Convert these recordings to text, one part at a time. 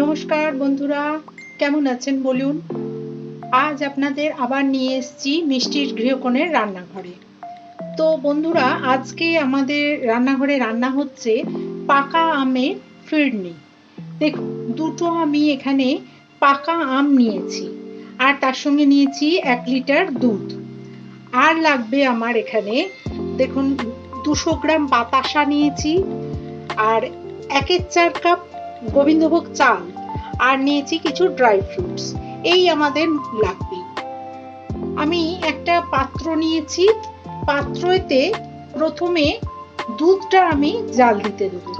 নমস্কার বন্ধুরা, কেমন আছেন বলুন? আজ আপনাদের আবার নিয়ে এসেছি মিষ্টির গৃহকোণের রান্নাঘরে। তো বন্ধুরা, আজকে আমাদের রান্নাঘরে রান্না হচ্ছে পাকা আমের ফিরনি। দেখুন, দুটো আমি এখানে পাকা আম নিয়েছি, আর তার সঙ্গে নিয়েছি এক লিটার দুধ। আর লাগবে আমার এখানে, দেখুন, দুশো গ্রাম বাতাসা নিয়েছি, আর একের চার কাপ গোবিন্দভোগ চাল আর নিয়েছি কিছু ড্রাই ফ্রুটস। এই আমাদের লাগবে। আমি একটা পাত্র নিয়েছি। পাত্রতে প্রথমে দুধটা আমি জাল দিতে দেবো।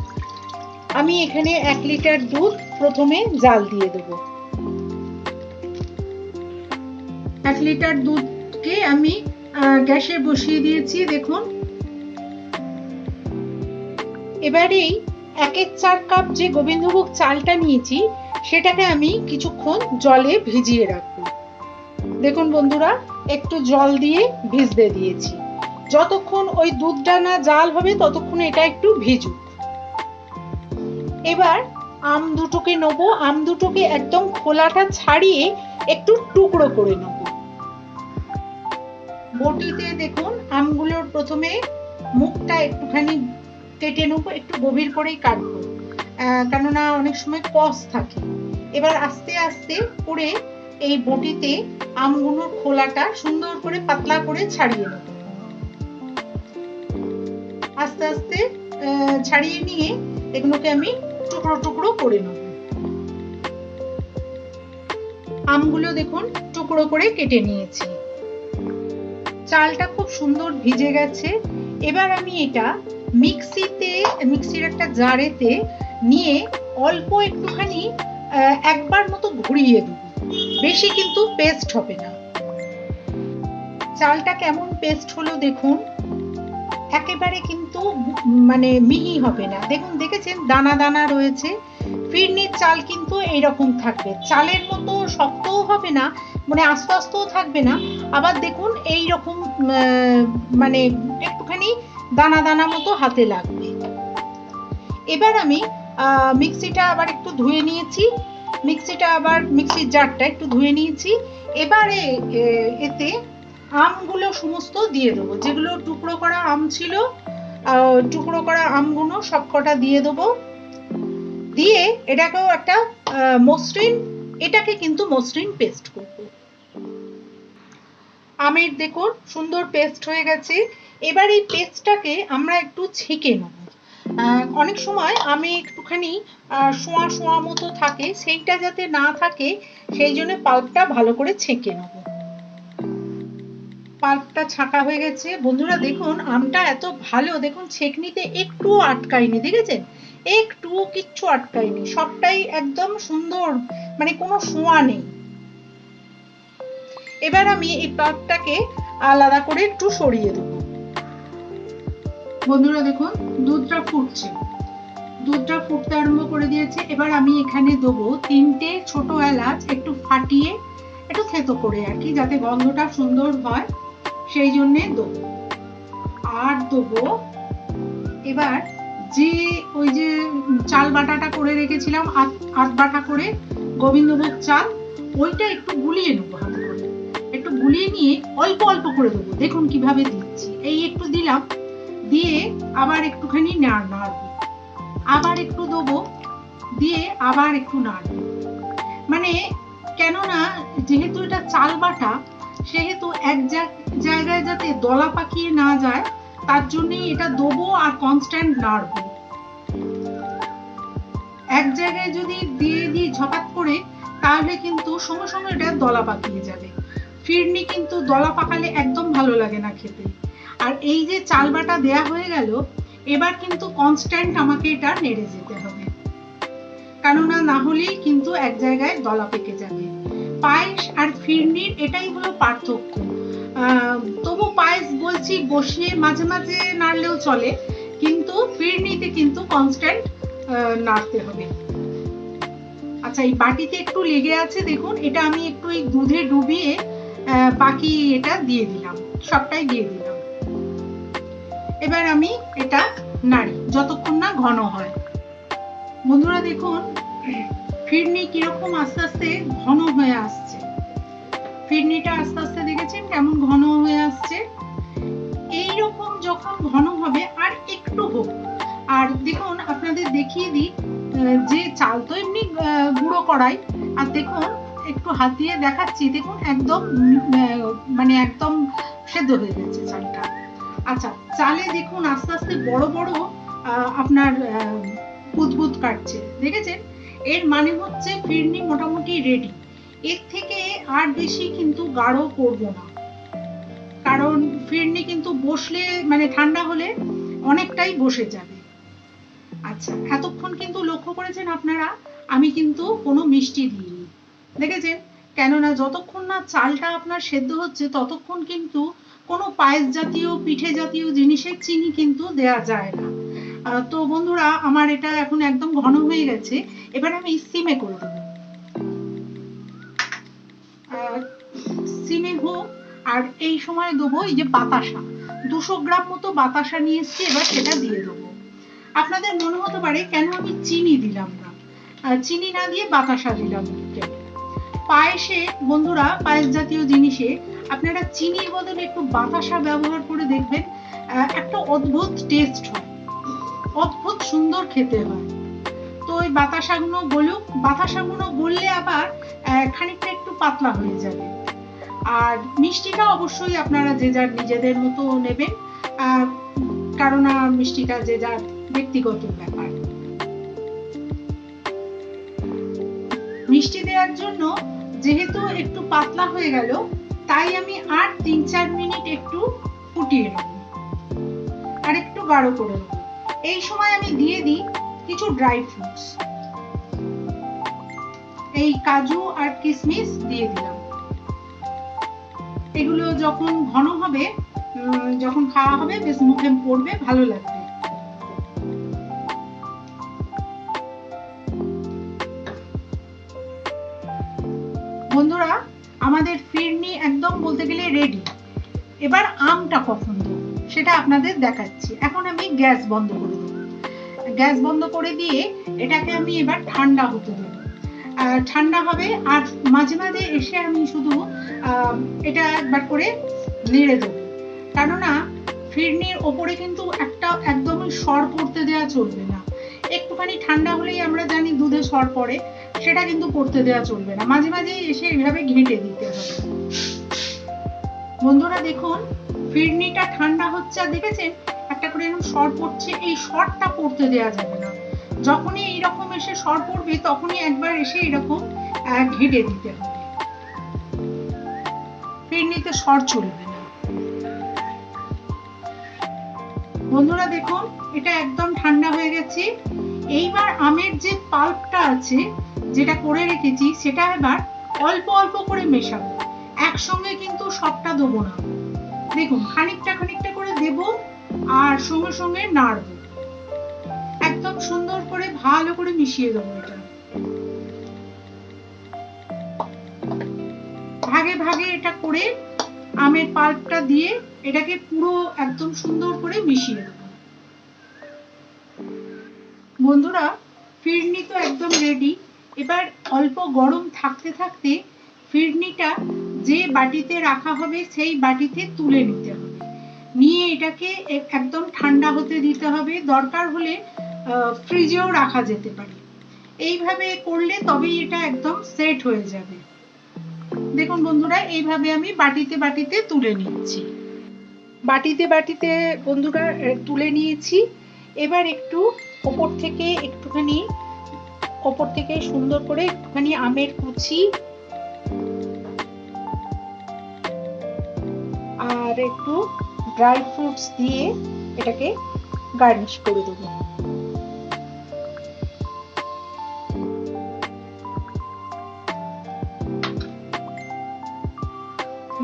আমি এখানে এক লিটার দুধ প্রথমে জাল দিয়ে দেব। এক লিটার দুধকে আমি গ্যাসে বসিয়ে দিয়েছি, দেখুন। এবারেই একের চার কাপ যে গোবিন্দভোগ চালটা নিয়েছি, সেটাকে আমি কিছুক্ষণ জলে ভিজিয়ে রাখব। দেখুন বন্ধুরা, একটু জল দিয়ে ভিজতে দিয়েছি। যতক্ষণ ওই দুধটা না জাল হবে, ততক্ষণ এটা একটু ভিজুক। এবার আম দুটোকে নেব। আম দুটোকে একদম খোলাটা ছাড়িয়ে একটু টুকরো করে নেব। বটিতে দেখুন, আমগুলোর প্রথমে মুখটা একটুখানি কেটে নেব, একটু গভীর করেই কাটবো। কেননা অনেক সময় কস থাকে। এবার আস্তে আস্তে করে এই বটিতে আমগুলোর খোলাটা সুন্দর করে পাতলা করে ছাড়িয়ে নেব। আস্তে আস্তে ছাড়িয়ে নিয়ে এগুলোকে আমি টুকরো টুকরো করে নেব। আমগুলো দেখুন টুকরো করে কেটে নিয়েছি। চালটা খুব সুন্দর ভিজে গেছে। এবার আমি এটা মিক্সিতে, মিক্সির একটা জারেতে নিয়ে অল্প একটুখানি একবার মতো ঘুরিয়ে দেব। বেশি কিন্তু পেস্ট হবে না। চালটা কেমন পেস্ট হলো দেখুন। একেবারে কিন্তু মানে মিহি হবে না। দেখুন, দেখেছেন? দানা দানা রয়েছে। ফিরনির চাল কিন্তু এইরকম থাকবে। চালের মতো শক্তও হবে না মানে আস্তে আস্তেও থাকবে না। আবার দেখুন এই রকম মানে একটুখানি দানা দানা মতো হাতে লাগবে। এবার আমি মিক্সিটা আবার একটু ধুয়ে নিয়েছি। মিক্সিটা আবার, মিক্সির জারটা একটু ধুয়ে নিয়েছি। এবারে এতে আমগুলো সমস্ত দিয়ে দেবো। যেগুলো টুকরো করা আম ছিল টুকরো করা আমগুলো সবকটা দিয়ে দেবো। দিয়ে এটাকেও একটা মসৃণ, এটাকে কিন্তু মসৃণ পেস্ট করব। আমের দেখুন, সুন্দর পেস্ট হয়ে গেছে। এবার এই পেস্টটাকে আমরা একটু ছেঁকে নেব। অনেক সময় আমি একটুখানি শোয়া শোয়া মতো থাকে, সেইটা যাতে না থাকে, সেই জন্য পাল্পটা ভালো করে ছেঁকে নেব। পাল্পটা ছাঁকা হয়ে গেছে। বন্ধুরা, দেখুন, আমটা এত ভালো, দেখুন, ছেঁকনিতে একটু আটকায়নি, দেখেছেন? একটু কিচ্ছু আটকায়নি, সবটাই একদম সুন্দর মানে কোনো শোয়া নেই। এবার আমি এই পাল্পটাকে আলাদা করে একটু সরিয়ে দেবো। বন্ধুরা দেখুন, দুধটা ফুটছে। দুধটা ফুটতে আরম্ভ করে দিয়েছে। এবার আমি এখানে দেবো তিনটে ছোট এলাচ একটু ফাটিয়ে, একটু থেতো করে আর কি, যাতে গন্ধটা সুন্দর হয়। সেই জন্যে দেবো। আর দেবো এবার যে ওই যে চাল বাটাটা করে রেখেছিলাম আট বাটা করে গোবিন্দভোগ চাল, ওইটা একটু গুলিয়ে নেব একটু গুলিয়ে নিয়ে অল্প অল্প করে দেবো। দেখুন কীভাবে দিচ্ছি। এই একটু দিলাম। দিয়ে আবার একটুখানি নাড় নাড়বো আবার একটু দেবো, দিয়ে আবার একটু নাড়বো। মানে কেননা, যেহেতু এটা চাল বাটা, সেহেতু এক জায়গায় যাতে দলা পাকিয়ে না যায়, তার জন্যই এটা দেবো আর কনস্ট্যান্ট নাড়বো। এক জায়গায় যদি দিয়ে দিই ঝপাত করে, তাহলে কিন্তু সঙ্গে সঙ্গে এটা দলা পাকিয়ে যাবে। ফিরনি কিন্তু দলা পাকালে একদম ভালো লাগে না খেতে। আর এই যে চাল বাটা দেয়া হয়ে গেল, এবার কিন্তু কনস্ট্যান্ট আমাকে এটা নেড়ে যেতে হবে। কেননা না হলেই কিন্তু এক জায়গায় দলা পেকে যাবে। পায়েস আর ফিরনির এটাই হলো পার্থক্য। তবু পায়েস বলছি, বসিয়ে মাঝে মাঝে নাড়লেও চলে, কিন্তু ফিরনিতে কিন্তু কনস্ট্যান্ট নাড়তে হবে। আচ্ছা এই বাটিতে একটু লেগে আছে, দেখুন, এটা আমি একটু এই দুধে ডুবিয়ে বাকি এটা দিয়ে দিলাম, সবটাই দিয়ে দিলাম। এবার আমি এটা নাড়ি, যতক্ষণ না ঘন হয়। বন্ধুরা দেখুন, ফিরনি কীরকম আস্তে আস্তে ঘন হয়ে আসছে। ফিরনিটা আস্তে আস্তে দেখেছেন কেমন ঘন হয়ে আসছে? এইরকম যখন ঘন হবে, আর একটু হোক। আর দেখুন, আপনাদের দেখিয়ে দিই যে চাল তো এমনি গুঁড়ো করাই। আর দেখুন, একটু হাত দিয়ে দেখাচ্ছি, দেখুন একদম মানে একদম সেদ্ধ হয়ে গেছে চালটা। আচ্ছা চালে দেখুন আস্তে আস্তে বড় বড় আপনার বুদবুদ কাটছে, দেখেছেন? এর মানে হচ্ছে ফিরনি মোটামুটি রেডি এর থেকে আর বেশি কিন্তু গাঢ় করব না। কারণ ফিরনি কিন্তু বসলে মানে ঠান্ডা হলে অনেকটাই বসে যাবে। আচ্ছা এতক্ষণ কিন্তু লক্ষ্য করেছেন আপনারা, আমি কিন্তু কোনো মিষ্টি দিইনি। দেখেছেন? কেননা যতক্ষণ না চালটা আপনার সেদ্ধ হচ্ছে, ততক্ষণ কিন্তু কোনো পায়েস জাতীয়, পিঠে জাতীয় জিনিসের চিনি কিন্তু দেয়া যায় না। তো বন্ধুরা, আমার এটা এখন একদম ঘন হয়ে গেছে। এবার আমি সিমে করে দেবো। সিমে হোক, আর এই সময় দেবো এই যে বাতাসা। দুশো গ্রাম মতো বাতাসা নিয়ে এসছি, এবার সেটা দিয়ে দেবো। আপনাদের মনে হতে পারে, কেন আমি চিনি দিলাম না? চিনি না দিয়ে বাতাসা দিলাম? পায়েসে, বন্ধুরা, পায়েস জাতীয় জিনিসে আপনারা চিনির বদলে একটু বাতাসা ব্যবহার করে দেখবেন একটা অদ্ভুত টেস্ট হয়। অদ্ভুত সুন্দর খেতে হয়। তো ওই বাতাসাগুলো গলুক বাতাসাগুলো গললে আবার খানিকটা একটু পাতলা হয়ে যাবে। আর মিষ্টিটা অবশ্যই আপনারা যে যার নিজেদের মতো নেবেন কারণ মিষ্টিটা যে যার ব্যক্তিগত ব্যাপার। মিষ্টি দেওয়ার জন্য যেহেতু একটু পাতলা হয়ে গেল, তাই আমি আর তিন চার মিনিট একটু ফুটিয়ে নেব। আর একটু গাঢ় করে নেব। এই সময় আমি দিয়ে দিই কিছু ড্রাই ফ্রুটস এই কাজু আর কিশমিশ দিয়ে দিলাম। এগুলো যখন ঘন হবে যখন খাওয়া হবে, বেশ মুখে পড়বে, ভালো লাগবে। বন্ধুরা, আমাদের ফিরনি একদম বলতে গেলে রেডি এবার আমটা কখন দেবো, সেটা আপনাদের দেখাচ্ছি। এখন আমি গ্যাস বন্ধ করে দেবো। গ্যাস বন্ধ করে দিয়ে এটাকে আমি এবার ঠান্ডা হতে দেবো। ঠান্ডা হবে, আর মাঝে মাঝে এসে আমি শুধু এটা একবার করে নেড়ে দেবো। কেননা, ফিরনির ওপরে কিন্তু একটা একদমই সর পড়তে দেওয়া চলবে না। একটুখানি ঠান্ডা হলেই আমরা জানি দুধে সর পড়ে। সেটা কিন্তু করতে দেওয়া চলবে না। মাঝে মাঝে এসে এইভাবে ঘেঁটে দিতে হবে। বন্ধুরা দেখুন, ফিরনিটা ঠান্ডা হচ্ছে আর দেখেছেন? একটা করে এরকম সর পড়ছে, এই সরটা পড়তে দেওয়া যাবে না। যখনই এইরকম এসে সর পড়বে, তখনই একবার এসে এরকম ঘেঁটে দিতে হবে। ফিরনিতে সর চলবে না। বন্ধুরা দেখুন, এটা একদম ঠান্ডা হয়ে গেছে। এইবার আমের যে পাল্পটা আছে, যেটা করে রেখেছি, সেটা এবার অল্প অল্প করে মেশাবো। একসঙ্গে কিন্তু সবটা দেবো না। দেখুন, খানিকটা খানিকটা করে দেব আর সঙ্গে সঙ্গে নাড়বো। একদম সুন্দর করে ভালো করে মিশিয়ে দেবো এটা। ভাগে ভাগে এটা করে আমের পাল্পটা দিয়ে এটাকে পুরো একদম সুন্দর করে মিশিয়ে দেবো। বন্ধুরা, ফিরনি তো একদম রেডি এবার অল্প গরম থাকতে থাকতে ফিরনিটা যে বাটিতে রাখা হবে, সেই বাটিতে তুলে নিতে হবে। নিয়ে এটাকে একদম ঠান্ডা হতে দিতে হবে। দরকার হলে ফ্রিজেও রাখা যেতে পারে। এইভাবে করলে তবেই এটা একদম সেট হয়ে যাবে। দেখুন বন্ধুরা, এইভাবে আমি বাটিতে বাটিতে তুলে নিচ্ছি। বাটিতে বাটিতে বন্ধুরা তুলে নিয়েছি। এবার একটু ওপর থেকে একটুখানি, ওপর থেকে সুন্দর করে একটুখানি আমের কুচি আর একটু ড্রাই ফ্রুটস দিয়ে এটাকে গার্নিশ করে দেবো।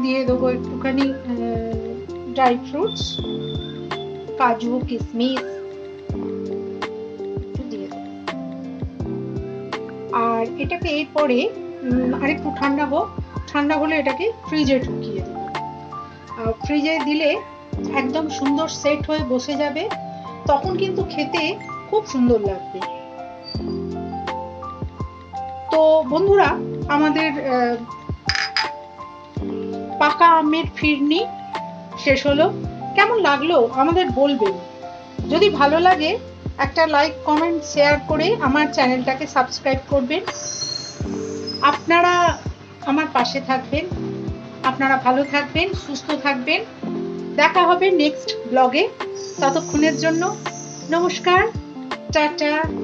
দিয়ে দেবো একটুখানি ড্রাই ফ্রুটস কাজু কিশমিশ এটাকে এরপরে আরেকটু ঠান্ডা হোক, ঠান্ডা হলে এটাকে ফ্রিজে ঢুকিয়ে দেবো। ফ্রিজে দিলে একদম সুন্দর সেট হয়ে বসে যাবে, তখন কিন্তু খেতে খুব সুন্দর লাগবে। তো বন্ধুরা, আমাদের পাকা আমের ফিরনি শেষ হলো। কেমন লাগল আমাদের বলবেন। যদি ভালো লাগে একটা লাইক কমেন্ট শেয়ার করে আমার চ্যানেলটাকে সাবস্ক্রাইব করবেন। আপনারা আমার পাশে থাকবেন। আপনারা ভালো থাকবেন, সুস্থ থাকবেন। দেখা হবে নেক্সট ব্লগে ততক্ষণের জন্য নমস্কার, টাটা।